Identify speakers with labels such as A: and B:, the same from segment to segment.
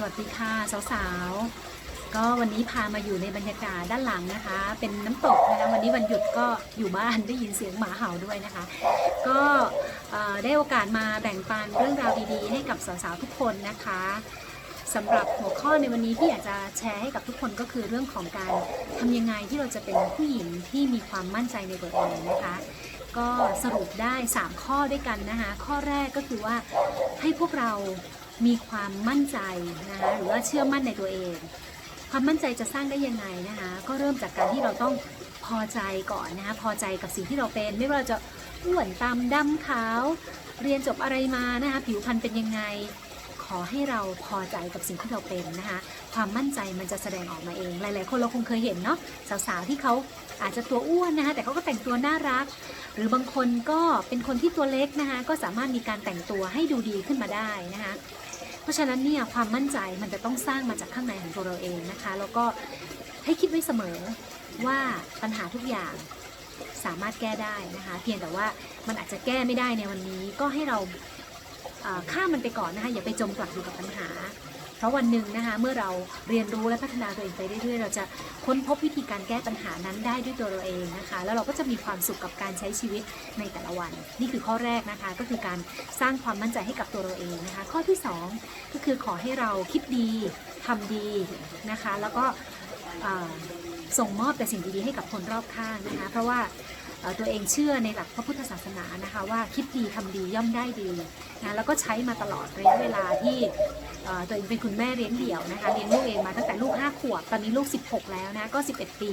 A: สวัสดีค่ะสาวๆ ก็วันนี้พามาอยู่ในบรรยากาศด้านหลังนะคะ เป็นน้ำตกนะคะวันนี้วันหยุดก็อยู่บ้านได้ยินเสียงหมาเห่าด้วยนะคะ ก็ได้โอกาสมาแบ่งปันเรื่องราวดีๆ ให้กับสาวๆทุกคนนะคะสำหรับหัวข้อในวันนี้ที่อยากจะแชร์ให้กับทุกคนก็คือเรื่องของการทำยังไงที่เราจะเป็นผู้หญิงที่มีความมั่นใจในตัวเองนะคะ ก็สรุปได้ 3 ข้อด้วยกันนะคะ ข้อแรกก็คือว่าให้พวกเรา มีความมั่นใจนะคะหรือว่าเชื่อมั่นในตัวเอง ความมั่นใจจะสร้างได้ยังไงนะคะก็เริ่มจากการที่เราต้องพอใจก่อนนะคะพอใจกับสิ่งที่เราเป็น ไม่ว่าเราจะอ้วนตามดำขาว เรียนจบอะไรมานะคะผิวพรรณเป็นยังไง ขอให้เราพอใจกับสิ่งที่เราเป็นนะคะความมั่นใจมันจะแสดงออกมาเอง หลาย ๆ คนเราคงเคยเห็นเนาะสาวๆที่เขาอาจจะตัวอ้วนนะคะแต่เขาก็แต่งตัวน่ารัก หรือบางคนก็เป็นคนที่ตัวเล็กนะคะก็สามารถมีการแต่งตัวให้ดูดีขึ้นมาได้นะคะ ราะฉะนั้นเนี่ยความมั่นใจมันจะต้องสร้างมาจากข้างในของตัวเราเองนะคะ แล้วก็ให้คิดไว้เสมอว่าปัญหาทุกอย่างสามารถแก้ได้นะคะ เพียงแต่ว่ามันอาจจะแก้ไม่ได้ในวันนี้ก็ให้เรา ข้ามมันไปก่อนนะคะอย่าไปจมปลักอยู่กับปัญหา เพราะวันหนึ่งนะคะเมื่อเราเรียนรู้และพัฒนาตัวเองไปเรื่อยๆ เราจะค้นพบวิธีการแก้ปัญหานั้นได้ด้วยตัวเราเองนะคะ แล้วเราก็จะมีความสุขกับการใช้ชีวิตในแต่ละวัน นี่คือข้อแรกนะคะก็คือการสร้างความมั่นใจให้กับตัวเราเองนะคะ ข้อที่สองก็คือขอให้เราคิดดีทำดีนะคะ แล้วก็ส่งมอบแต่สิ่งดีๆให้กับคนรอบข้างนะคะ เพราะว่า ตัวเองเชื่อในหลักพระพุทธศาสนานะคะว่าคิดดีทำดีย่อมได้ดีนะแล้วก็ใช้มาตลอดระยะเวลาที่ตัวเองเป็นคุณแม่เลี้ยงเดี่ยวนะคะเลี้ยงลูกเองมาตั้งแต่ลูก 5 ขวบตอนนี้ลูก 16 แล้วนะก็ 11 ปี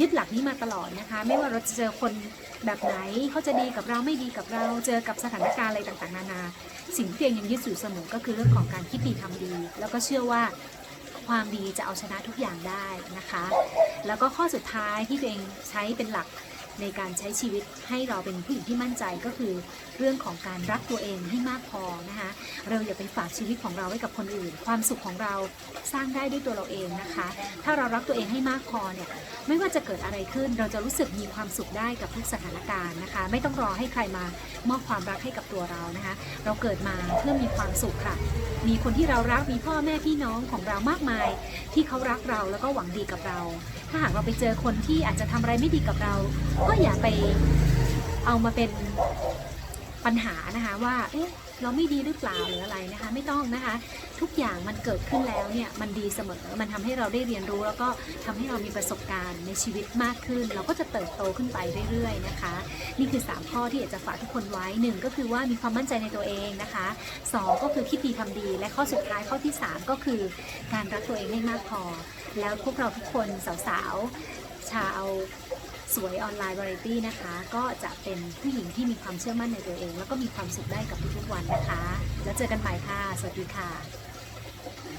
A: ยึดหลักนี้มาตลอดนะคะ ไม่ว่าเราจะเจอคนแบบไหนเขาจะดีกับเราไม่ดีกับเราเจอกับสถานการณ์อะไรต่างๆ นานา สิ่งที่เองยังยึดอยู่เสมอก็คือเรื่องของการคิดดีทำดี แล้วก็เชื่อว่าความดีจะเอาชนะทุกอย่างได้นะคะ แล้วก็ข้อสุดท้ายที่ตัวเองใช้เป็นหลัก ในการใช้ชีวิตให้เราเป็นผู้หญิงที่มั่นใจก็คือ เรื่องของการรักตัวเองให้มากพอนะคะเราอย่าไปฝากชีวิตของเราไว้กับคนอื่น ความสุขของเราสร้างได้ด้วยตัวเราเองนะคะ ถ้าเรารักตัวเองให้มากพอเนี่ยไม่ว่าจะเกิดอะไรขึ้นเราจะรู้สึกมีความสุขได้กับทุกสถานการณ์นะคะ ไม่ต้องรอให้ใครมามอบความรักให้กับตัวเรานะคะ เราเกิดมาเพื่อมีความสุขค่ะ มีคนที่เรารักมีพ่อแม่พี่น้องของเรามากมาย ที่เขารักเราแล้วก็หวังดีกับเรา ถ้าหากเราไปเจอคนที่อาจจะทำอะไรไม่ดีกับเราก็อย่าไปเอามาเป็นปัญหานะคะว่า เอ๊ะ เราไม่ดีหรือเปล่าหรืออะไรนะคะ ไม่ต้องนะคะ ทุกอย่างมันเกิดขึ้นแล้วเนี่ยมันดีเสมอ มันทำให้เราได้เรียนรู้ แล้วก็ทำให้เรามีประสบการณ์ในชีวิตมากขึ้น เราก็จะเติบโตขึ้นไปเรื่อยๆนะคะ นี่คือ 3 ข้อที่อยากจะฝากทุกคนไว้หนึ่งก็คือว่ามีความมั่นใจในตัวเองนะคะสองก็คือคิดดีทำดี และข้อสุดท้ายข้อที่ 3 ก็คือการรักตัวเองให้มากพอ แล้วพวกเราทุกคนสาวๆชาว สวยออนไลน์บริตี้นะคะ ก็จะเป็นผู้หญิงที่มีความเชื่อมั่นในตัวเอง แล้วก็มีความสุขได้กับทุกๆวันนะคะ แล้วเจอกันใหม่ค่ะ สวัสดีค่ะ